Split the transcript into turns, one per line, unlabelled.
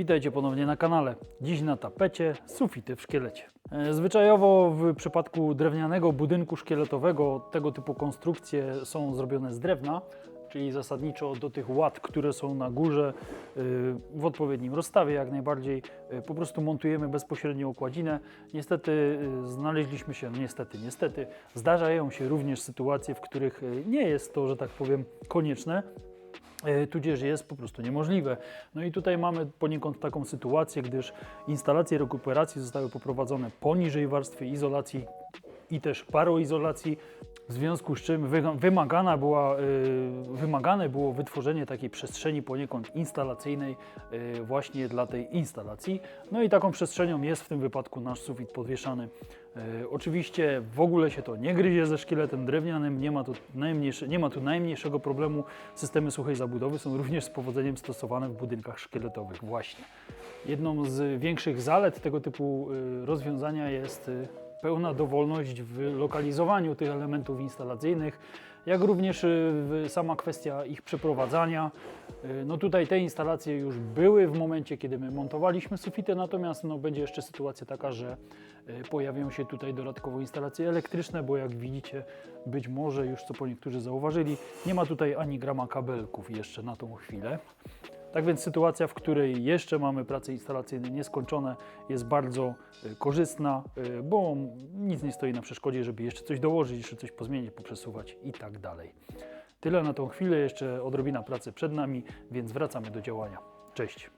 Witajcie ponownie na kanale. Dziś na tapecie sufity w szkielecie. E, Zwyczajowo w przypadku drewnianego budynku szkieletowego tego typu konstrukcje są zrobione z drewna, czyli zasadniczo do tych ład, które są na górze y, w odpowiednim rozstawie jak najbardziej y, po prostu montujemy bezpośrednio okładzinę. Niestety znaleźliśmy się, niestety, niestety, zdarzają się również sytuacje, w których nie jest to, że tak powiem, konieczne, E, tudzież jest po prostu niemożliwe. No i tutaj mamy poniekąd taką sytuację, gdyż instalacje rekuperacji zostały poprowadzone poniżej warstwy izolacji i też paroizolacji, w związku z czym wymagana była, y, wymagane było wytworzenie takiej przestrzeni poniekąd instalacyjnej y, właśnie dla tej instalacji. No i taką przestrzenią jest w tym wypadku nasz sufit podwieszany. Y, Oczywiście w ogóle się to nie gryzie ze szkieletem drewnianym, nie ma tu, najmniejsze, nie ma tu najmniejszego problemu. Systemy suchej zabudowy są również z powodzeniem stosowane w budynkach szkieletowych właśnie. Jedną z większych zalet tego typu rozwiązania jest pełna dowolność w lokalizowaniu tych elementów instalacyjnych, jak również y, sama kwestia ich przeprowadzania. Y, No tutaj te instalacje już były w momencie, kiedy my montowaliśmy sufity, natomiast no, będzie jeszcze sytuacja taka, że y, pojawią się tutaj dodatkowo instalacje elektryczne, bo jak widzicie, być może już co po niektórzy zauważyli, nie ma tutaj ani grama kabelków jeszcze na tą chwilę. Tak więc sytuacja, w której jeszcze mamy prace instalacyjne nieskończone, jest bardzo y, korzystna, y, bo nic nie stoi na przeszkodzie, żeby jeszcze coś dołożyć, jeszcze coś pozmienić, poprzesuwać i tak dalej. Tyle na tą chwilę, jeszcze odrobina pracy przed nami, więc wracamy do działania. Cześć!